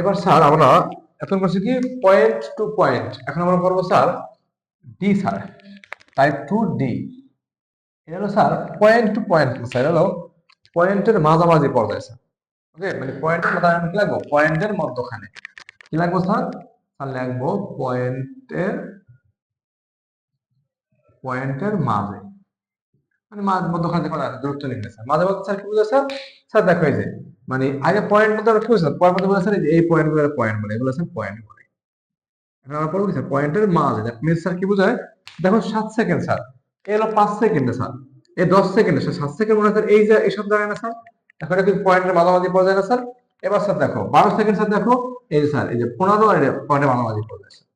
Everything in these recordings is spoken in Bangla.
এবার স্যার আমরা এখন করছি কি পয়েন্ট টু পয়েন্ট এখন আমরা করব sir D sir. Type two D এটা হলো sir point two point sir হলো পয়েন্টের মাঝামাঝি পর্যায়ে, স্যার। ওকে মানে পয়েন্টের মাঝামাঝি কি লাগবো? পয়েন্টের মধ্যখানে। কি লাগবো, স্যার? স্যার, লাগবো পয়েন্টের পয়েন্টের মাঝে। মানে মাঝ, মধ্যখানে দেখো দূরত্ব লিখলে স্যার। মাঝে মধ্যে স্যার কি বুঝে স্যার? স্যার, দেখো এই যে মানে আগে পয়েন্ট আমরা কি বুঝলাম পয়েন্ট মধ্যে বলে এই পয়েন্টগুলো পয়েন্ট বলে, এগুলো স্যার পয়েন্ট বলে। এখন আমরা পড়ব স্যার? পয়েন্টের মাঝে দ্যাট মিনস স্যার কি বোঝায়? দেখো সাত সেকেন্ড স্যার। এ হলো পাঁচ সেকেন্ডে স্যার। এই দশ সেকেন্ডে স্যার সাত সেকেন্ড মনে হয় এই যে এইসব জায়গায় না স্যার? এখন এটা কি পয়েন্টের মাঝামাঝি পর্যায়ে না স্যার? এবার স্যার দেখো, বারো সেকেন্ড স্যার দেখো, এই যে স্যার, এই যে পনেরো আর পয়েন্টের মাঝামাঝি স্যার।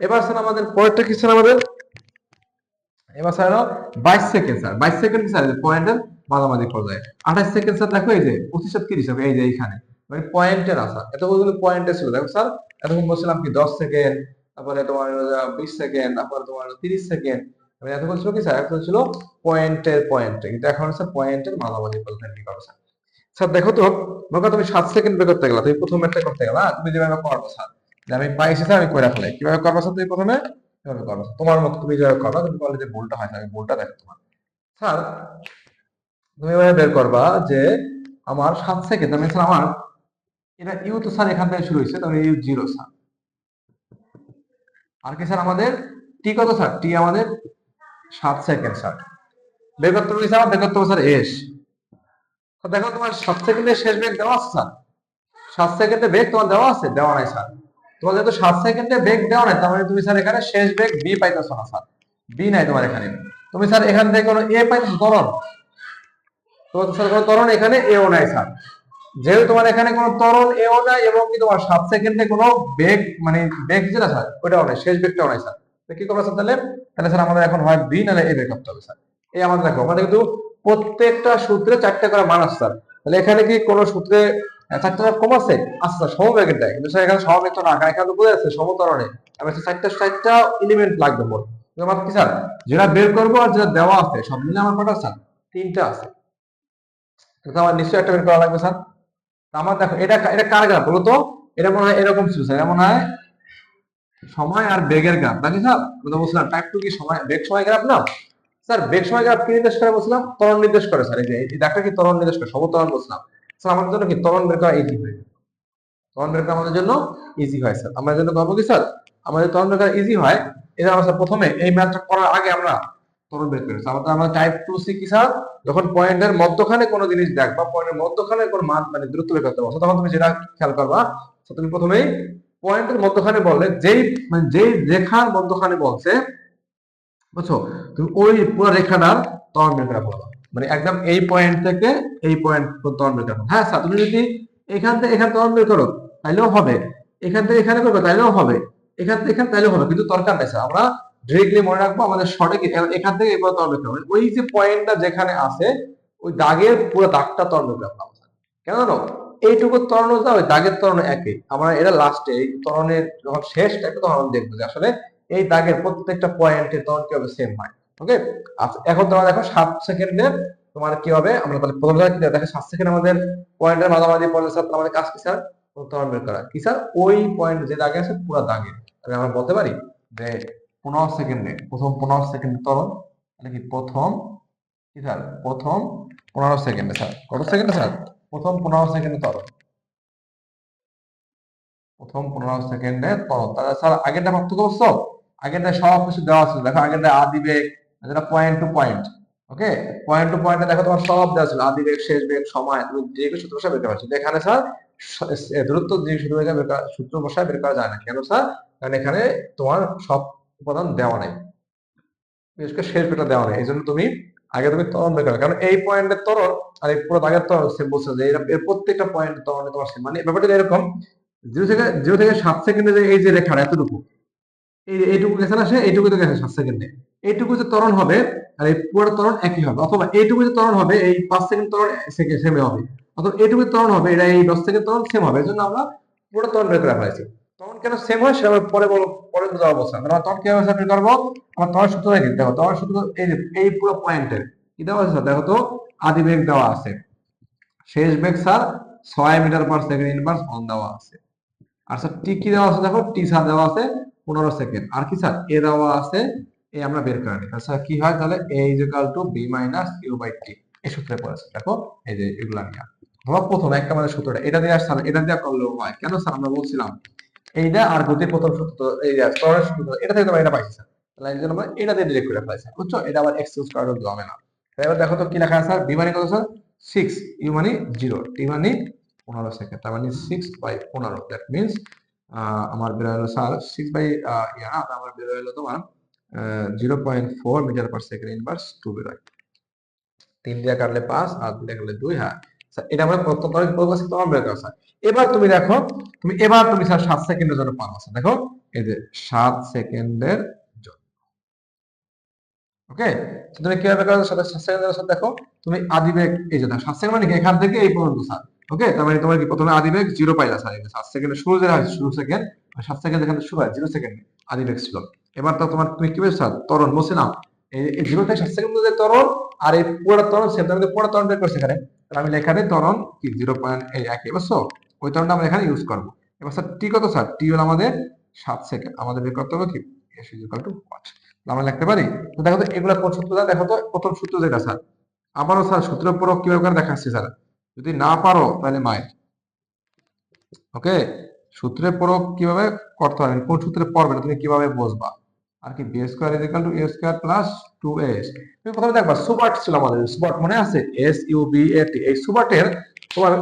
এবার স্যার আমাদের পরেরটা কি স্যার আমাদের? এবার স্যার বাইশ সেকেন্ড স্যার। বাইশ সেকেন্ড স্যার? পয়েন্টের মাঝামাঝি পর্যায়ে। আঠাশ সেকেন্ড স্যার দেখো এই যে পঁচিশ আর তিরিশ এই যে এইখানে। মানে পয়েন্টের আসা এতগুলো পয়েন্টে ছিল। দেখো স্যার এতক্ষণ বলছিলাম কি, দশ সেকেন্ড তারপরে তোমার বিশ সেকেন্ড তারপরে তোমার তিরিশ সেকেন্ড মানে এতক্ষণ ছিল কি স্যার এতক্ষণ ছিল পয়েন্টের পয়েন্টে কিন্তু এখন হচ্ছে পয়েন্টের মাঝামাঝি পর্যায়ে কি করো স্যার স্যার দেখো তো দেখো তুমি সাত সেকেন্ড বের করতে গেলা, তুমি প্রথম একটা করতে গেলা তুমি যেভাবে করব স্যার যে আমি পাইছি স্যার আমি করে ফেলাই। কীভাবে করব স্যার তুমি প্রথমে? কীভাবে করব তোমার মতো তুমি যেভাবে করবা, তুমি বললে যে ভুলটা হয় আমি ভুলটা দেখো তোমার। স্যার তুমি এভাবে বের করবা যে আমার সাত সেকেন্ড আমি স্যার আমার এটা ইউ তো স্যার এখান থেকে শুরু হয়েছে তাহলে ইউ জিরো স্যার আর কি স্যার আমাদের? টি কত স্যার টি আমাদের সাত সেকেন্ড স্যার বের করতে স্যার বের করতে স্যার এস দেখো তোমার সাত সেকেন্ডের শেষ বেগ দেওয়া আছে স্যার সাত সেকেন্ডে বেগ তোমার দেওয়া আছে? দেওয়া নাই স্যার তোমার যেহেতু সাত সেকেন্ডে বেগ দেওয়া নাই, তার মানে তুমি স্যার এখানে শেষ বেগ বি পাইতেছো না স্যার বি নাই তোমার এখানে। তুমি স্যার এখান থেকে কোনো এ পাইতেছো ত্বরণ স্যার এখানে এও নাই স্যার যেহেতু তোমার এখানে কোনো ত্বরণ এও নাই এবং কি তোমার সাত সেকেন্ডে কোনো বেগ মানে বেগ যেটা স্যার ওটাও নাই, শেষ বেগটাও নাই স্যার কি স্যার তাহলে? তাহলে স্যার আমাদের এখন হয় বি এ বের করতে হবে স্যার এই আমাদের দেখো, আমাদের কিন্তু প্রত্যেকটা সূত্রে চারটে করে মান আছে স্যার তাহলে এখানে কি কোনো সূত্রে চারটা কম আছে? আচ্ছা সমবেগের দেয়। কিন্তু স্যার এখানে সমবেগ তো না, কারণ এখানে বোঝা যাচ্ছে সমতরণে আমি চারটা চারটা এলিমেন্ট লাগবে মোট। আমার কি স্যার যেটা বের করব আর যেটা দেওয়া আছে, সব মিলে আমার কটা স্যার তিনটা আছে। আমার নিশ্চয়ই একটা বের করা লাগবে, স্যার। আমার দেখো, এটা এটা কার গ্রাফ বলো তো। এটা মনে হয় এরকম ছিল, স্যার। এটা মনে হয় সময় আর বেগের গ্রাফ নাকি স্যার? আমি বলছিলাম টাইপ টু কি সময়, বেগ সময় গ্রাফ না? স্যার, বেগ সময় গ্রাফ কি নির্দেশ করে বলছিলাম? ত্বরণ নির্দেশ করে, স্যার। এই যে, এই কি ত্বরণ নির্দেশ করে, সমতরণ বলছিলাম। স্যার, আমাদের জন্য কি ত্বরণ বের করা ইজি হয়? ত্বরণ বের করা আমাদের জন্য ইজি হয়, স্যার। আমাদের জন্য করব কি, স্যার? আমাদের ত্বরণ বের করা ইজি হয়। এটা আমরা প্রথমে এই ম্যাথটা করার আগে আমরা ত্বরণ বের করি আমাদের আমাদের টাইপ টু সি কি, স্যার? যখন পয়েন্টের মধ্যখানে কোনো জিনিস দেখ বা পয়েন্টের মধ্যখানে কোনো মান মানে দূরত্ব বের করতে তখন তুমি যেটা খেয়াল করবা। তুমি প্রথমেই পয়েন্টের মধ্যখানে বললে, যেই মানে যেই রেখার মধ্যখানে বলছে, বুঝছ? তুমি ওই পুরো রেখাটার ত্বরণ বের করে বলবা। মানে একদম এই পয়েন্ট থেকে এই পয়েন্ট ত্বরণ বের করো হ্যাঁ স্যার তুমি যদি এখান থেকে এখানে ত্বরণ বের করো, তাইলেও হবে। এখান থেকে এখানে করবে, তাইলেও হবে। এখান থেকে এখানে, তাইলেও হবে, কিন্তু দরকার নেই স্যার আমরা ডিরেক্টলি মনে রাখব, আমাদের শর্টে এখান থেকে এবার বের করব ওই যে পয়েন্টটা যেখানে আছে, ওই দাগের পুরো দাগটা বের কেন জানো? এইটুকু ত্বরণ যা ওই দাগের তরণ একই। আমরা এটা লাস্টে এই ত্বরণের যখন শেষ টাইপে তখন আমরা দেখব যে আসলে এই দাগের প্রত্যেকটা পয়েন্টের ত্বরণ কীভাবে সেম হয়। ওকে আচ্ছা এখন তোমার দেখো সাত সেকেন্ডে তোমার কি হবে? আমরা তাহলে প্রথম দেখো সাত সেকেন্ড আমাদের পয়েন্টের মাঝামাঝি পয়েন্টের সাথে আমাদের কাজ কি স্যার ত্বরণ বের করা। কি স্যার ওই পয়েন্ট যে দাগে আছে, পুরো দাগে। আমরা বলতে পারি যে পনেরো সেকেন্ডে, প্রথম পনেরো সেকেন্ড ত্বরণ মানে কি প্রথম, কি স্যার? প্রথম পনেরো সেকেন্ডে স্যার। কত সেকেন্ডে স্যার? প্রথম পনেরো সেকেন্ডে ত্বরণ প্রথম পনেরো সেকেন্ডে ত্বরণ তাহলে স্যার, আগেরটা আগেরটা সব কিছু দেওয়া ছিল। দেখো আগেরটা আদি বেগ যেটা point two point okay point two পয়েন্টে দেখো তোমার সব দেওয়া ছিল। আদি বেগ, শেষ বেগ, সময়, তুমি যে কিছু সূত্র বসায় বের করতে পারছ এখানে স্যার দূরত্ব যে সূত্র বসায় বের করা- সূত্র বসায় বের করা যায় না। কেন স্যার? কারণ এখানে তোমার সব উপাদান দেওয়া নাই। বিশেষ করে শেষ বেগটা দেওয়া নেই। এই জন্য তুমি আগে তুমি বের করো। কারণ এই পয়েন্টের ত্বরণ আর এই পুরো দাগের ত্বরণ সে বলছে যে এর প্রত্যেকটা পয়েন্টের ত্বরণে তোমার। মানে ব্যাপারটা এরকম জিরো থেকে জিরো থেকে সাত সেকেন্ডে যে এই যে রেখাটা এতটুকু, এই এইটুকু গেছে না সে? এইটুকু তো গেছে সাত সেকেন্ডে এইটুকু যে তরণ হবে আর এই পুরো তরণ একই হবে। অথবা এইটুকু যে তরণ হবে, এই পাঁচ সেকেন্ড ত্বরণ সেম হবে। অথবা এইটুকু তরণ হবে এটা এই দশ সেকেন্ড তরণ সেম হবে। এই জন্য আমরা পুরো তরণ বের করে ফেলেছি। তখন কেন সেম হয় সেটা পরে বলব। পরে বোঝা অবস্থা আমরা তখন কীভাবে করব, আমার তখন সূত্র দেখি দেখো তখন সূত্র এই এই পুরো পয়েন্টের কি দেওয়া আছে দেখো তো, আদি বেগ দেওয়া আছে। শেষ বেগ স্যার, ছয় metre per second inverse on দেওয়া আছে। আর স্যার, টি কি দেওয়া আছে? দেখো, টি স্যার দেওয়া আছে পনেরো সেকেন্ড আর কি স্যার? এ দেওয়া আছে, এ আমরা বের করে নিই। স্যার, কি হয়? তাহলে a is equal to v minus u by t এই সূত্রে পড়েছে। দেখো, এই যে এগুলা নিয়ে। অথবা প্রথম একটা মানে সূত্রটা। এটা দিয়ে স্যার, এটা দিয়ে করলেও হয়। কেন স্যার? আমরা বলছিলাম এইটা আর গতির প্রথম সূত্র এই ত্বরণের সূত্র, এটা থেকে তোমরা এটা পাইছি তাহলে এই জন্য আমরা এটা দিয়ে ডিরেক্ট করে ফেলাইছি বুঝছ? এটা আবার এক্সচেঞ্জ করার হবে না এবার দেখো তো কি লেখা আছে বি মানে কত স্যার সিক্স ইউ মানে জিরো টি মানে পনেরো সেকেন্ড তার মানে সিক্স বাই পনেরো। দ্যাট মিনস আমার বেরো হলো স্যার সিক্স বাই ইয়া আমার বেরো হলো তোমার zero point four metre per second inverse two বেরোয় তিন দিয়ে কাটলে পাঁচ, আর দুই দিয়ে কাটলে দুই হ্যাঁ। এটা আমরা তোমার স্যার এবার তুমি দেখো, তুমি, এবার তুমি স্যার সাত সেকেন্ডের জন্য স্যার দেখো। এই যে, সাত সেকেন্ডের জন্য। ওকে তুমি সাত সেকেন্ডের দেখো। তুমি আদিবেগ, এই যে সাত সেকেন্ড মানে এখান থেকে এই পর্যন্ত স্যার ওকে তার মানে তোমার কি? প্রথমে আদিবেগ জিরো পাইলা স্যার সাত সেকেন্ডে শুরু যেটা হয়, শুরু সেকেন্ড সাত সেকেন্ড এখানে শুরু হয় জিরো সেকেন্ড আদিবেগ ছিল। এবার তো তোমার, তুমি কি বলছো স্যার ত্বরণ বসে নাও এই জিরো থেকে সাত সেকেন্ড মধ্যে ত্বরণ, আর এই পুরো ত্বরণ সেম তার মধ্যে পুরো ত্বরণ বের করছে এখানে। আমি লেখাতে ত্বরণ কি জিরো পয়েন্ট এক বুঝছ ওই ত্বরণটা আমরা এখানে ইউজ করব। এবার স্যার টি কত স্যার? টি হলো আমাদের সাত সেকেন্ড আমাদের বের করতে হবে কি? এস ইকুয়াল টু ওয়াট আমরা লিখতে পারি, তো দেখো তো এগুলা কোন সূত্র দেয়? দেখো তো প্রথম সূত্র যেটা স্যার। আবারও স্যার সূত্রের প্রয়োগ কীভাবে করে দেখাচ্ছি স্যার? যদি না পারো তাহলে মায়ের ওকে সূত্রের প্রয়োগ কীভাবে করতে হবে কোন সূত্রে পড়বে তুমি কীভাবে বুঝবা? আর কি v square is equal to a square plus two s তুমি প্রথমে দেখবা সুবার্ট ছিল আমাদের সুবার্ট মনে আছে? S U V A T এই সুবার্টের তোমার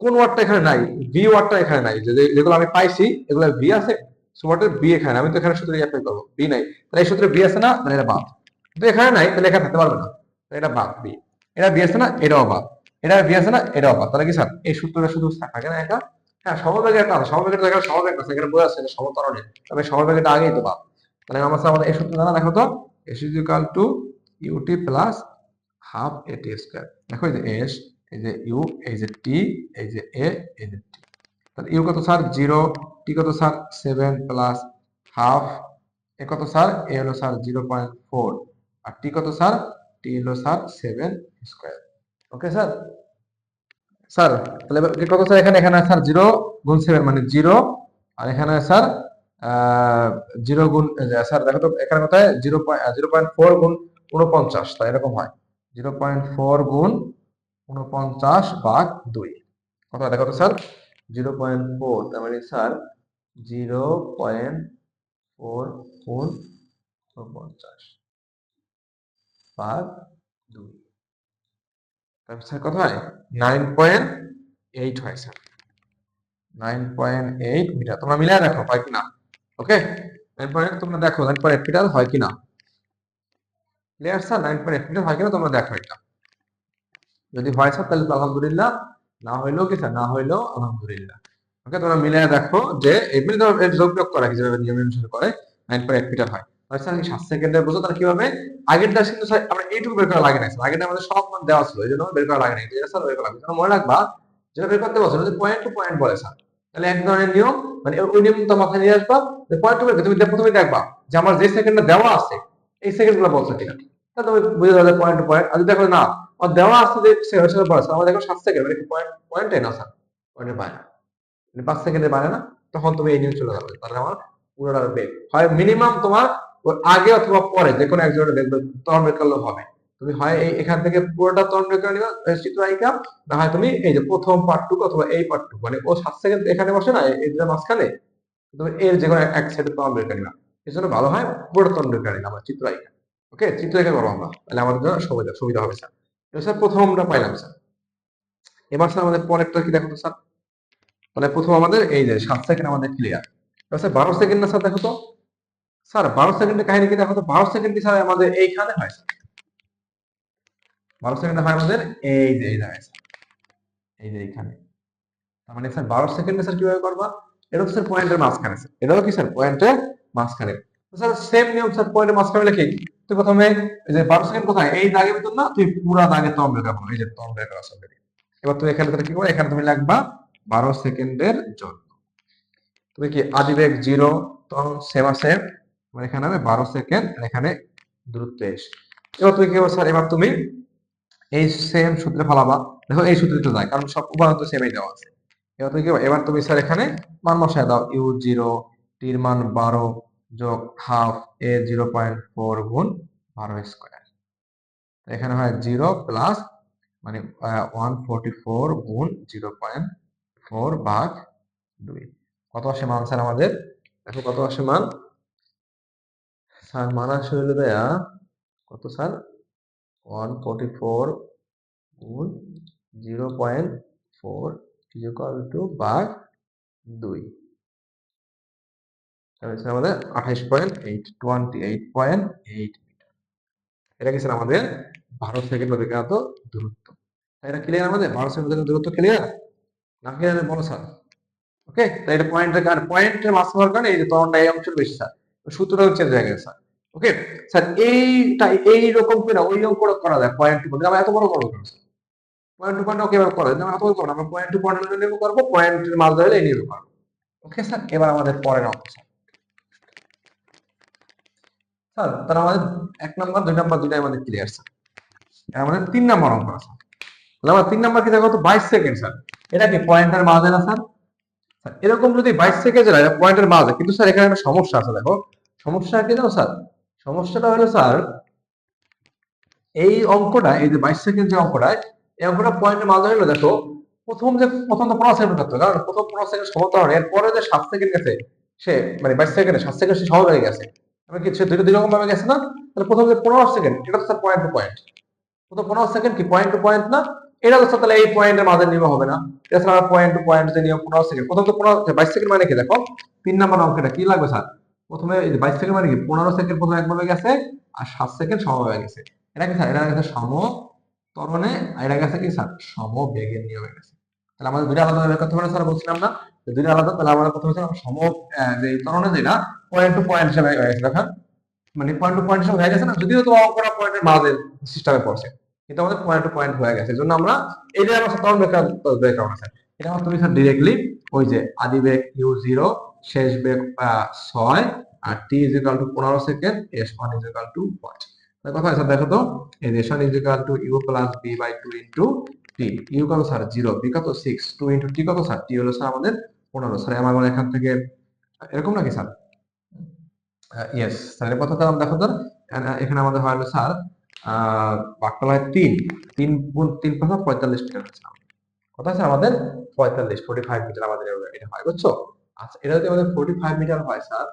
কোন ওয়ার্ডটা এখানে নাই ভি ওয়ার্ডটা এখানে নাই। যেগুলো আমি পাইছি এগুলো ভি আছে সুবার্টের বি এখানে। আমি তো এখানে সূত্রে অ্যাপ্লাই করব বি নাই। তাহলে এই সূত্রে বি আছে না, তাহলে এটা বাদ। কিন্তু এখানে নাই, তাহলে এখানে থাকতে পারবে না। এটা বাদ বি এটা বি আছে না, এটাও বাদ। এটা বি আছে না, এটাও বাদ। তাহলে কি স্যার? এই সূত্রটা শুধু থাকে না এটা? হ্যাঁ সমবেগে একটা সমবেগের জায়গায় সমবেগ আছে, এখানে বোঝা যাচ্ছে সমতরণে তবে সমবেগটা আগেই তো বাদ। তাহলে আমার আমাদের এই সূত্র জানা? দেখো তো s is equal to ut plus half at square দেখো এই যে এস এই যে ইউ এই যে টি এই যে এ এই যে টি তাহলে ইউ কত স্যার জিরো টি কত sir seven plus half a কত স্যার এ হলো স্যার জিরো পয়েন্ট ফোর আর টি কত স্যার টি হলো sir seven square okay sir sir তাহলে কত স্যার এখানে এখানে স্যার জিরো গুণ সেভেন মানে জিরো আর এখানে স্যার জিরো গুণ স্যার, দেখো তো, এখানে কোথায় জিরো জিরো পয়েন্ট ফোর গুণ উনপঞ্চাশ তাই এরকম হয়। জিরো পয়েন্ট ফোর গুণ উনপঞ্চাশ ভাগ দুই। হয়? দেখো তো, স্যার। জিরো পয়েন্ট ফোর, তার মানে স্যার, জিরো পয়েন্ট ফোর গুণ উনপঞ্চাশ ভাগ দুই। তারপর, স্যার, কত হয়? নাইন পয়েন্ট এইট হয়, sir. Nine point eight metre. তোমরা মিলিয়ে দেখো, হয় কিনা ওকে? নাইন পয়েন্ট তোমরা দেখো নাইন পয়েন্ট মিটার হয় কিনা? Clear sir nine point metre হয় কিনা তোমরা দেখো এটা। যদি হয় স্যার তাহলে আলহামদুলিল্লাহ। না হইলেও কি স্যার না হইলেও আলহামদুলিল্লাহ। ওকে, তোমরা মিলিয়ে দেখো যে এমনি এর যোগ বিয়োগ করা যেভাবে নিয়ম অনুসারে করে নাইন পয়েন্ট মিটার হয়। স্যার সাত সেকেন্ডের বুঝো তাহলে কীভাবে? আগেরটা কিন্তু স্যার আমরা এইটুকু বের করা লাগে না স্যার আগেরটা আমাদের সব মান দেওয়া ছিল, এই জন্য বের করা লাগে না এটা স্যার বের করা লাগে। মনে রাখবা, যেটা বের করতে বলছো পয়েন্ট টু পয়েন্ট বলে স্যার তাহলে এক ধরনের নিয়ম মানে ওই নিয়মটা মাথায় নিয়ে আসবা পয়েন্ট টু তুমি প্রথমে দেখবা যে আমার যে সেকেন্ডটা দেওয়া আছে, এই সেকেন্ডগুলো বলছো কিনা। তা তুমি বুঝে যাবে পয়েন্ট টু পয়েন্ট আর দেখো না, আমার দেওয়া আছে যে সেকেন্ড বলছে আমার দেখো সাত সেকেন্ড মানে পয়েন্ট পয়েন্টে না স্যার পয়েন্টের বাইরে মানে পাঁচ সেকেন্ডের বাইরে না, তখন তুমি এই নিয়ম চলে যাবে। তাহলে আমার পুরোটা বেগ হয় মিনিমাম তোমার আগে অথবা পরে যে কোনো একজনের দেখবে তরণ বের করলেও হবে। তুমি হয় এই, এখান থেকে পুরোটা বের করে নিবা চিত্রায়িকা না হয় তুমি এই যে প্রথম পার্টটুকু অথবা এই পার্টটুকু মানে ও সাত সেকেন্ড এখানে বসে না, এই যে মাঝখানে, তুমি এর যে কোনো এক সাইডে বের করে নিবা। এই জন্য ভালো হয় পুরোটা বের করে নিলাম চিত্রায়িকা ওকে চিত্রায়িকা করব আমরা, তাহলে আমাদের জন্য সুবিধা সুবিধা হবে, স্যার। এবার স্যার প্রথমটা পাইলাম, স্যার। এবার স্যার আমাদের পরেরটা কি দেখো স্যার? তাহলে প্রথম আমাদের এই যে সাত সেকেন্ড আমাদের ক্লিয়ার এবার স্যার বারো সেকেন্ড না, স্যার দেখো তো? স্যার বারো সেকেন্ডের কাহিনী কি দেখো তো? বারো সেকেন্ড স্যার আমাদের এইখানে হয়, স্যার? বারো সেকেন্ডে হয় আমাদের? এই যে এই জায়গায় এই যে এইখানে। তার মানে স্যার বারো সেকেন্ডে স্যার কীভাবে করবা? এটা তো স্যার পয়েন্টের মাঝখানে স্যার এটাও কি স্যার পয়েন্টের মাঝখানে? স্যার সেম নিয়ম স্যার পয়েন্টের মাঝখানে লিখি তুই প্রথমে এই যে বারো সেকেন্ড কোথায়? এই দাগের ভিতর না? তুই পুরা দাগে তম বের করব এই যে তম করা সব এবার তুমি এখানে কি করবে? এখানে তুমি লিখবা বারো সেকেন্ডের জন্য। তুমি কি আদিবেগ জিরো তখন সেম আছে এখানে হবে বারো সেকেন্ড এখানে দূরত্ব এস এবার তুমি কি স্যার এবার তুমি এই সেম সূত্রে ফলাবা। দেখো এই সূত্রে যায়, কারণ সব উপাদান তো সেমই দেওয়া আছে। এবার তুমি কি এবার তুমি স্যার এখানে মান বসায় দাও। ইউ জিরো টির মান বারো যোগ half a zero point four গুণ বারো স্কোয়ার এখানে হয় জিরো প্লাস মানে ওয়ান ফোরটি ফোর গুণ জিরো পয়েন্ট ফোর ভাগ দুই। কত আসে মান স্যার আমাদের? দেখো কত আসে মান? স্যার মান আসে হলো দেয়া, কত sir one forty four zero point two দুই আমাদের point eight twenty eight point eight metre sir আমাদের অতিক্রান্ত দূরত্ব? এটা ক্লিয়ার আমাদের দূরত্ব ক্লিয়ার স্যার ওকে এটা পয়েন্টের পয়েন্টের সূত্রটা গেছে স্যার ওকে স্যার এইটা এই রকম করে ওই করা যায় পয়েন্ট টু পয়েন্ট এত বড় করব পয়েন্ট টু পয়েন্ট ওকে এবার করা। যায় এত বড় আমরা পয়েন্ট টু পয়েন্ট করব মাছ ধরে এই নিয়ে ওকে স্যার এবার আমাদের পরের স্যার স্যার আমাদের এক নাম্বার দুই নাম্বার দুইটাই আমাদের ক্লিয়ার স্যার আমাদের তিন নাম্বার অঙ্ক আছে। তাহলে আমার তিন নাম্বার কি দেখো তো বাইশ সেকেন্ড স্যার এটা কি পয়েন্টের মাঝে না স্যার স্যার, এরকম যদি বাইশ সেকেন্ড যায় পয়েন্টের মাঝে কিন্তু স্যার এখানে একটা সমস্যা আছে দেখো। সমস্যা কি জানো স্যার সমস্যাটা হলো স্যার এই অঙ্কটা এই যে বাইশ সেকেন্ড যে অঙ্কটা এই অঙ্কটা পয়েন্টের মাঝে হলো দেখো প্রথম যে প্রথম তো পনেরো সেকেন্ড হবে, কারণ প্রথম পনেরো সেকেন্ড সমতরণ এরপরে যে সাত সেকেন্ড গেছে সে মানে বাইশ সেকেন্ডে সাত সেকেন্ড সে সহজ হয়ে গেছে। আমি কি সে দুটো দুই রকম ভাবে গেছে না? তাহলে প্রথম যে পনেরো সেকেন্ড এটা তো স্যার পয়েন্ট টু পয়েন্ট প্রথম পনেরো সেকেন্ড কি পয়েন্ট টু পয়েন্ট না? এটা তো স্যার তাহলে এই পয়েন্টের মাঝে নিয়ম হবে না। এটা স্যার পয়েন্ট টু পয়েন্ট যে নিয়ম পনেরো সেকেন্ড। প্রথম তো পনেরো বাইশ সেকেন্ড মানে কি দেখো? তিন নাম্বার অঙ্কটা কি লাগবে স্যার? প্রথমে বাইশ সেকেন্ড মানে কি? পনেরো সেকেন্ড প্রথমে একভাবে গেছে, আর সাত সেকেন্ড সমভাবে গেছে। এটা কি স্যার? এটা গেছে সম ত্বরণে, আর এটা গেছে কি স্যার? সম বেগের নিয়মে গেছে। তাহলে আমাদের দুইটা আলাদা করতে পারে স্যার? বলছিলাম না দুইটা আলাদা, তাহলে আমরা প্রথমে স্যার সম যে ত্বরণে যেটা পয়েন্ট টু পয়েন্ট হিসেবে হয়ে গেছে। দেখেন মানে পয়েন্ট টু পয়েন্ট হিসেবে হয়ে গেছে না? যদিও তো অঙ্কটা পয়েন্টের মাঝে সিস্টেমে পড়ছে, কিন্তু আমাদের পয়েন্ট টু পয়েন্ট হয়ে গেছে। এই জন্য আমরা এটা আমার বের করা স্যার এটা আমার তুমি স্যার ডিরেক্টলি ওই যে আদি বেগ ইউ জিরো শেষ বেগ ছয় আর টি ইজ ইকাল টু পনেরো second s one is equal to what কথা স্যার দেখো তো, এই s one is equal to u plus v by two into t u কত স্যার জিরো বি কত সিক্স টু ইন্টু টি কত স্যার টি হলো স্যার আমাদের পনেরো স্যার আমার এখান থেকে, এরকম নাকি স্যার ইয়েস স্যার এর কথা তো দেখো তো, এখানে আমাদের হয় হলো স্যার আহ বাক্যল তিন তিন গুণ তিন কথা পঁয়তাল্লিশ মিটার কথা আছে আমাদের পঁয়তাল্লিশ ফোর্টি ফাইভ মিটার আমাদের এটা হয়, বুঝছ? আচ্ছা এটা যদি আমাদের ফোর্টি ফাইভ মিটার হয় স্যার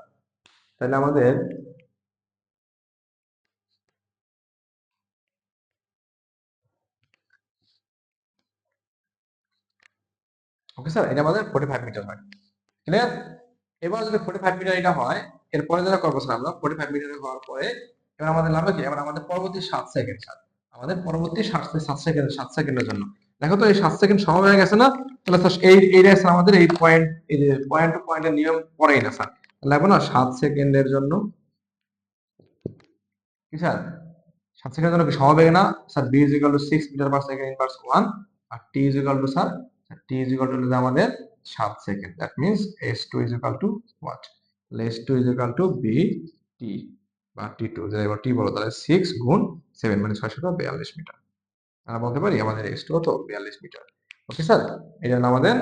তাহলে আমাদের ওকে স্যার এটা আমাদের ফোর্টি ফাইভ মিটার হয়। ক্লিয়ার এবার যদি ফোর্টি ফাইভ মিটার এটা হয়, এরপরে যেটা করব স্যার আমরা ফোর্টি ফাইভ মিটার হওয়ার পরে এবার আমাদের লাভ কি? এবার আমাদের পরবর্তী সাত সেকেন্ড স্যার আমাদের পরবর্তী সাত সেকেন্ড সাত সেকেন্ডের জন্য। দেখো তো এই সাত সেকেন্ড সময় হয়ে গেছে না? তাহলে স্যার এই, এইটা স্যার আমাদের এই পয়েন্ট এই যে পয়েন্ট টু পয়েন্টের নিয়ম পড়েই না স্যার লাগবে না, সাত সেকেন্ডের জন্য কি স্যার সাত সেকেন্ডের জন্য কি সমবেগে না? Sir v is two six metre per second inverse one R t is two sir t is two আমাদের সাত second that means s two is two what s two is equal to v t বা টি টু যদি টি বলো, তাহলে সিক্স গুণ সেভেন মানে ছয়শো বিয়াল্লিশ মিটার আমরা বলতে পারি আমাদের এস টু কত? বিয়াল্লিশ মিটার। ওকে স্যার এটা হলো আমাদের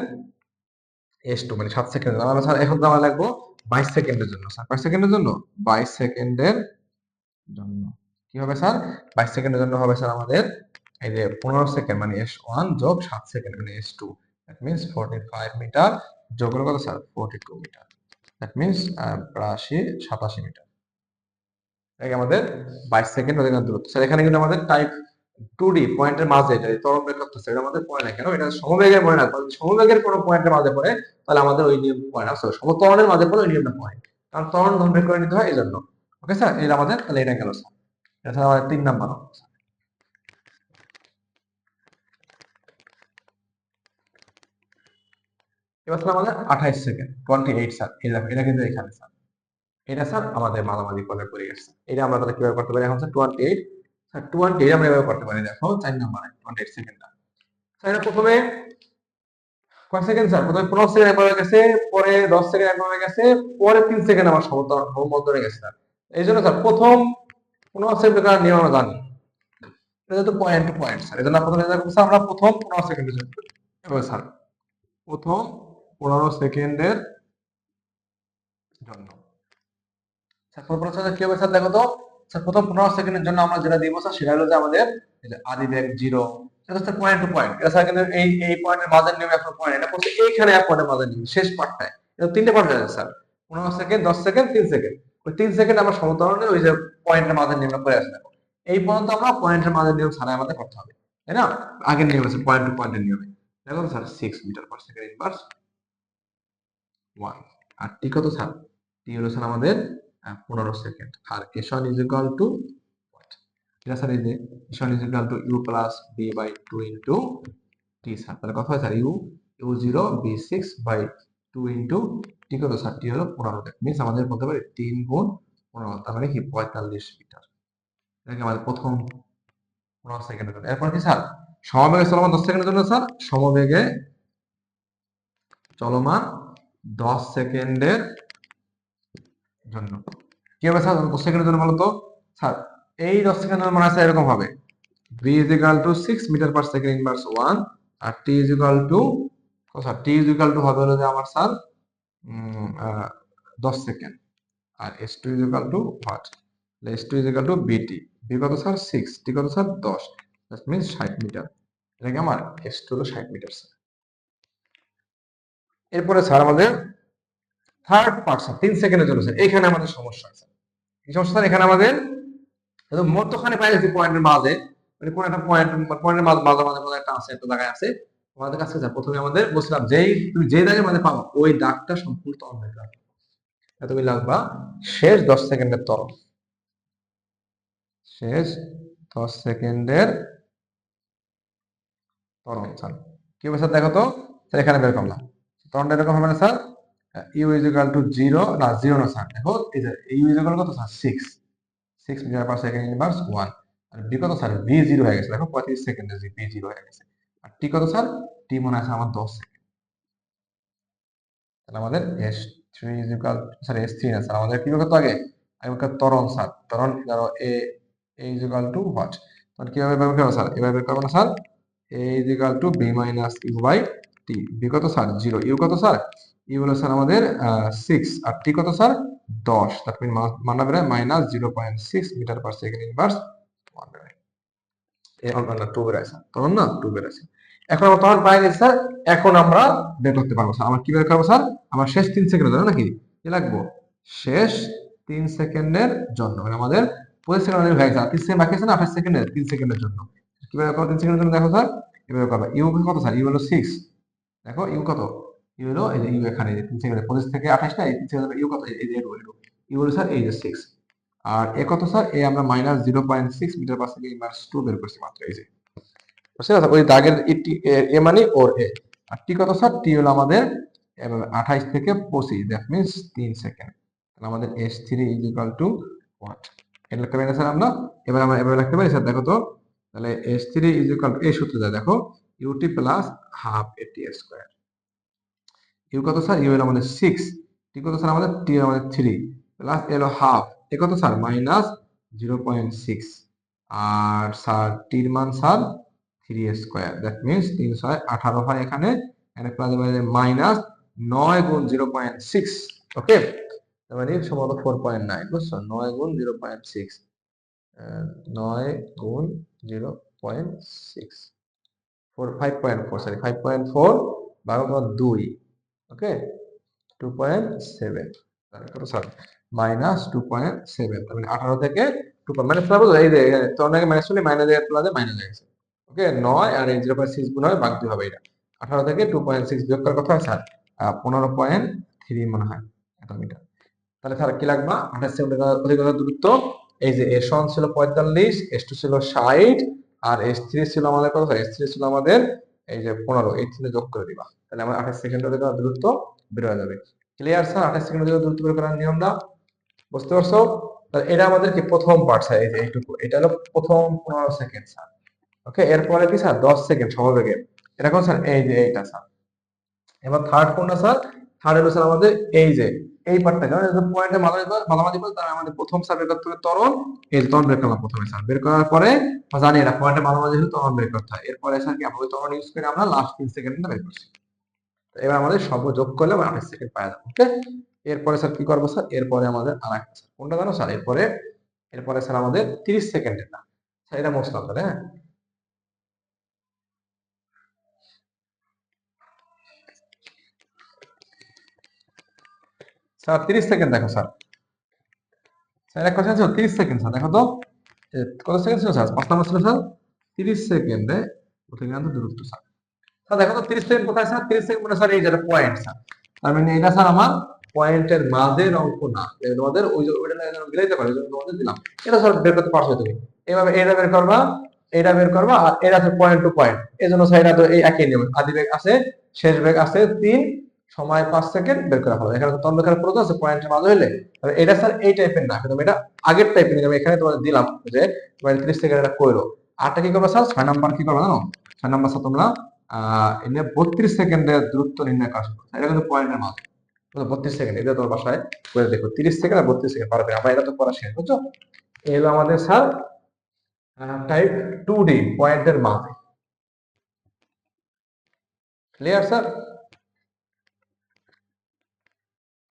এস টু মানে সাত সেকেন্ড আমরা স্যার এখন আমরা লাগবো বাইশ সেকেন্ডের জন্য। স্যার বাইশ সেকেন্ডের জন্য? বাইশ সেকেন্ডের জন্য। কি হবে স্যার বাইশ সেকেন্ডের জন্য হবে স্যার আমাদের এই যে পনেরো সেকেন্ড মানে এস ওয়ান যোগ সাত সেকেন্ড মানে s two that means forty five metre যোগ হলো কত sir forty two metre that means প্রাশি সাতাশি মিটার। আমাদের বাইশ সেকেন্ড অধিকার দূরত্ব স্যার এখানে কিন্তু আমাদের টাইপ টু ডি পয়েন্টের মাঝে এটা তরঙ্গ করতেছে এটা আমাদের পয়েন্ট না কেন? এটা সমবেগের রাখব যদি সমবেগের কোনো পয়েন্টের মাঝে পড়ে, তাহলে আমাদের ওই নিয়ম পয়েন্ট আছে সমতরণের মাঝে পড়ে ওই নিয়মটা পয়েন্ট কারণ ত্বরণ ধন বের করে নিতে হয় এই জন্য ওকে স্যার এটা আমাদের, তাহলে এটা গেল স্যার এটা আমাদের তিন নাম্বার এবার স্যার আমাদের আঠাইশ সেকেন্ড টোয়েন্টি এইট স্যার দেখো, এটা কিন্তু এখানে স্যার এটা স্যার আমাদের মাঝামাঝি পরে পড়ে গেছে এটা আমরা তাহলে কীভাবে করতে পারি? এখন স্যার টোয়েন্টি এইট এইট আমরা এভাবে করতে পারি, দেখো, চার নাম্বারে সেকেন্ডটা স্যার, এটা প্রথমে, কয় সেকেন্ড স্যার? প্রথমে পনেরো সেকেন্ড একবার গেছে, পরে দশ সেকেন্ড একবার গেছে, পরে তিন সেকেন্ড আমার সমতল সমতলে গেছে, স্যার। এই জন্য, স্যার, প্রথম পনেরো সেকেন্ড নিয়ম আমরা জানি। এটা তো পয়েন্ট টু পয়েন্ট স্যার, এই জন্য প্রথমে আমরা প্রথম পনেরো সেকেন্ডের জন্য এবার, স্যার, প্রথম পনেরো সেকেন্ডের জন্য। স্যার পনেরো সেকেন্ড কি হবে, স্যার, দেখো তো। স্যার প্রথম পনেরো সেকেন্ডের জন্য আমরা যেটা দিব স্যার সেটা হলো যে আমাদের আদি বেগ জিরো পয়েন্ট টু পয়েন্ট এটা স্যার কিন্তু এই এই পয়েন্টের মাঝের নিয়মে এখন পয়েন্ট এটা পড়ছে এইখানে এক পয়েন্টের মাঝের নিয়ম, শেষ পার্টটায় এটা তিনটে পার্ট হয়ে স্যার পনেরো সেকেন্ড দশ সেকেন্ড তিন সেকেন্ড ওই তিন সেকেন্ড আমরা সমতরণের ওই যে পয়েন্টের মাঝের নিয়মটা করে আসলে এই পর্যন্ত আমরা পয়েন্টের মাঝের নিয়ম ছাড়াই আমাদের করতে হবে, তাই না? আগের নিয়ম আছে পয়েন্ট টু পয়েন্টের নিয়মে। দেখো sir six metre per second inverse one আর টি কত স্যার টি হলো স্যার আমাদের পনেরো সেকেন্ড। আর ওয়ান ইজ ইকাল টু এটা স্যার? এই যে one is equal to u plus v by two into t sir. তাহলে কথা হয়, sir? U u zero v six by two into t কত, স্যার? টি হলো পনেরো। মিনস আমাদের বলতে পারি তিন গুণ পনেরো, তার মানে কি? পঁয়তাল্লিশ মিটার। এটাকে আমাদের প্রথম পনেরো সেকেন্ডের জন্য। এরপর কি, স্যার? সমবেগে চলমান দশ সেকেন্ডের জন্য, স্যার? সমবেগে চলমান দশ সেকেন্ডের জন্য। কি হবে স্যার? দশ সেকেন্ডের জন্য বলতো স্যার, এই দশ সেকেন্ডের মানে আছে এরকম হবে। V is equal to six metre per second inverse one R t is equal to sir t is equal to হবে হলো যে আমার স্যার দশ second. R s two is equal to what s two is equal to vt v কত স্যার? সিক্স টি কত স্যার? দশ। দ্যাট মিনস ষাট মিটার এটাকে আমার? এস টু হলো ষাট মিটার স্যার এরপরে স্যার আমাদের থার্ড পার্ট স্যার তিন জন্য স্যার এখানে আমাদের সমস্যা আছে। এই সমস্যা এখানে আমাদের মধ্যখানে যাচ্ছি পয়েন্টের মাঝে মানে কোন একটা পয়েন্ট পয়েন্টের মাঝে মাঝে মাঝে মাঝে একটা আছে, একটা জায়গায় আছে আমাদের কাছে স্যার প্রথমে আমাদের বলছিলাম, যেই, তুমি যে দাগের মাঝে পাবো, ওই দাগটা সম্পূর্ণ তরল হয়ে যাবে। তুমি লাগবা শেষ দশ সেকেন্ডের তরল। শেষ দশ সেকেন্ডের তরল, স্যার। কি হবে স্যার? দেখো তো এখানে বের করলাম। তরলটা এরকম হবে না, sir. U is equal to zero না জিরো না স্যার দেখো ইউ ইজ ইকাল কত? Sir six six metre per second inverse one আর বি কত? স্যার ভি জিরো হয়ে গেছে। দেখো, পঁয়ত্রিশ সেকেন্ডে জি বি জিরো হয়ে গেছে। আর টি কত স্যার টি মনে আছে আমার দশ সেকেন্ড তাহলে আমাদের s three is equal sir s three না স্যার আমাদের কি করতে আগে আগে তরণ স্যার তরণ ধরো a is equal to what তাহলে কীভাবে বের করব স্যার এভাবে বের করব না sir a is equal to v minus u by t v কত? স্যার জিরো ইউ কত স্যার ইউ হলো স্যার আমাদের সিক্স আর টি কত স্যার দশ। তার মিন বেরোয় minus zero point six metre per second inverse one বেরোয় টু বেরোয় স্যার তখন না টু বেরোয় এখন আমরা তখন স্যার এখন আমরা বের করতে পারব স্যার আমার কি বের করব স্যার আমার শেষ তিন সেকেন্ডের জন্য নাকি? কি লাগবো? শেষ তিন সেকেন্ডের জন্য। মানে আমাদের পঁচিশ সেকেন্ড হয়ে গেছে। তিন সেকেন্ড বাকি আছে না? আঠাশ সেকেন্ডের তিন সেকেন্ডের জন্য। করব তিন সেকেন্ডের জন্য? দেখো স্যার কীভাবে করব। ইউ কত স্যার ইউ হলো সিক্স দেখো ইউ কত? ইউ হলো এই ইউ এখানে তিন সেকেন্ডে পঁচিশ থেকে আঠাশ না, এই তিন সেকেন্ডের ইউ কত এই ইউ হলো স্যার, এই যে সিক্স আর এ কত স্যার? এ আমরা minus zero point six metre per second two বের করছি মাত্র, এই যে। ওই দাগের এ মানে ওর এ। আর টি কত স্যার? টি হলো আমাদের আঠাইশ থেকে পঁচিশ দ্যাট মিনস তিন সেকেন্ড। তাহলে আমাদের s three is equal to what এটা লিখতে পারি না স্যার আমরা? এবার আমরা, এবার লিখতে পারি স্যার, দেখো তো। তাহলে s three is equal to এই সূত্র দেখো ut plus half at square u কত স্যার ইউ হলো আমাদের সিক্স টি কত স্যার আমাদের টি আমাদের থ্রি প্লাস এলো হাফ এ কত sir minus zero point six আর স্যার টির মান sir three square that means তিন ছয় আঠারো হয় এখানে মাইনাস নয় গুণ জিরো পয়েন্ট সিক্স ওকে মানে সম্ভবত ফোর পয়েন্ট নাইন বুঝছ? নয় গুণ জিরো পয়েন্ট সিক্স নয় গুণ zero point six four five point four sorry five point four বারো দুই ওকে টু পয়েন্ট সেভেন কত sir minus two point seven মানে আঠারো থেকে টু পয়েন্ট মাইনাস বুঝো এই যে তোর নাকি মাইনাস করলে মাইনাস এর প্লাসে মাইনাস হয়ে ওকে নয় আর এই জিরো পয়েন্ট সিক্স গুণ হয় বাদ দিয়ে হবে এটা। আঠারো থেকে টু পয়েন্ট সিক্স বিয়োগ করার কথা স্যার পনেরো পয়েন্ট থ্রি মনে হয় এত মিটার তাহলে স্যার, কি লাগবে? আঠাশ অধিকতর দূরত্ব? এই যে এস ওয়ান ছিল পঁয়তাল্লিশ, এস টু ছিল ষাট, আর এস থ্রি ছিল আমাদের কত? এস থ্রি ছিল আমাদের, এই যে, পনেরো। এই তিনে যোগ করে দিবা। তাহলে আমার আঠাশ সেকেন্ড অধিকতর দূরত্ব বের হয়ে যাবে। ক্লিয়ার স্যার আঠাশ সেকেন্ড অধিকতর দূরত্ব বের করার নিয়মটা? বুঝতে পারছ? তাহলে এটা আমাদের কি প্রথম পার্ট স্যার এই যে এইটুকু। এটা হলো প্রথম পনেরো সেকেন্ড স্যার ওকে এরপরে কি স্যার দশ সেকেন্ড স্বাভাবিকের এটা কোন স্যার এই যে এইটা স্যার এবার থার্ড কোনটা স্যার থার্ড হলো স্যার আমাদের এই যে, এই পার্টটা কারণ এটা পয়েন্টে মাঝামাঝি করে তার আমাদের প্রথম স্যার বের করতে হবে তরল এই তরল বের করলাম প্রথমে স্যার বের করার পরে জানি এটা পয়েন্টে মাঝামাঝি হলে তরল বের করতে হয়। এরপরে স্যার কি আমরা তরল ইউজ করে আমরা লাস্ট তিন সেকেন্ডে বের করছি। এবার আমাদের সব যোগ করলে আমরা সেকেন্ড পাওয়া যাব ওকে এরপরে স্যার কি করব স্যার এরপরে আমাদের আর একটা স্যার কোনটা জানো স্যার এরপরে এরপরে স্যার আমাদের তিরিশ সেকেন্ডের না স্যার এটা তাহলে হ্যাঁ? স্যার তিরিশ সেকেন্ড দেখো স্যার স্যার এক কথা ছিল তিরিশ সেকেন্ড স্যার দেখো তো। কত সেকেন্ড ছিল স্যার পাঁচ নাম্বার ছিল স্যার তিরিশ সেকেন্ডে দূরত্ব স্যার দেখো তো তিরিশ সেকেন্ড কোথায় স্যার? তিরিশ সেকেন্ড মানে স্যার এই যেটা পয়েন্ট স্যার। তার মানে এটা স্যার আমার পয়েন্টের অঙ্ক না। তোমাদের ওই ওইটা তোমাদের দিলাম। এটা স্যার বের করতে পারছ তুমি। এটা বের করবা, এটা বের করবা, আর এটা হচ্ছে পয়েন্ট টু পয়েন্ট এই জন্য স্যার এটা তো এই একই নিয়ম। আদি বেগ আছে, শেষ বেগ আছে, তিন, সময় পাঁচ সেকেন্ড বের করা হবে। এখানে তন্দ্রকার প্রয়োজন আছে পয়েন্টের মাঝে তবে এটা স্যার এই টাইপের না, কিন্তু এটা আগের টাইপের নিয়ম। এখানে তোমাদের দিলাম যে তোমার ত্রিশ সেকেন্ড এটা করো আটটা কি করবে স্যার? ছয় নাম্বার কি করবে জানো? ছয় নাম্বার স্যার তোমরা এনে বত্রিশ সেকেন্ডের দূরত্ব নির্ণয় কাজ করছে। এটা কিন্তু পয়েন্টের মাধ্যমে বত্রিশ সেকেন্ড। এটা তোর বাসায় করে দেখো, তিরিশ সেকেন্ড আর বত্রিশ সেকেন্ড। পারবে আমরা এটা তো করা শেষ, বুঝছ? এই হলো আমাদের স্যার টাইপ টু ডি পয়েন্টের মাঝে ক্লিয়ার স্যার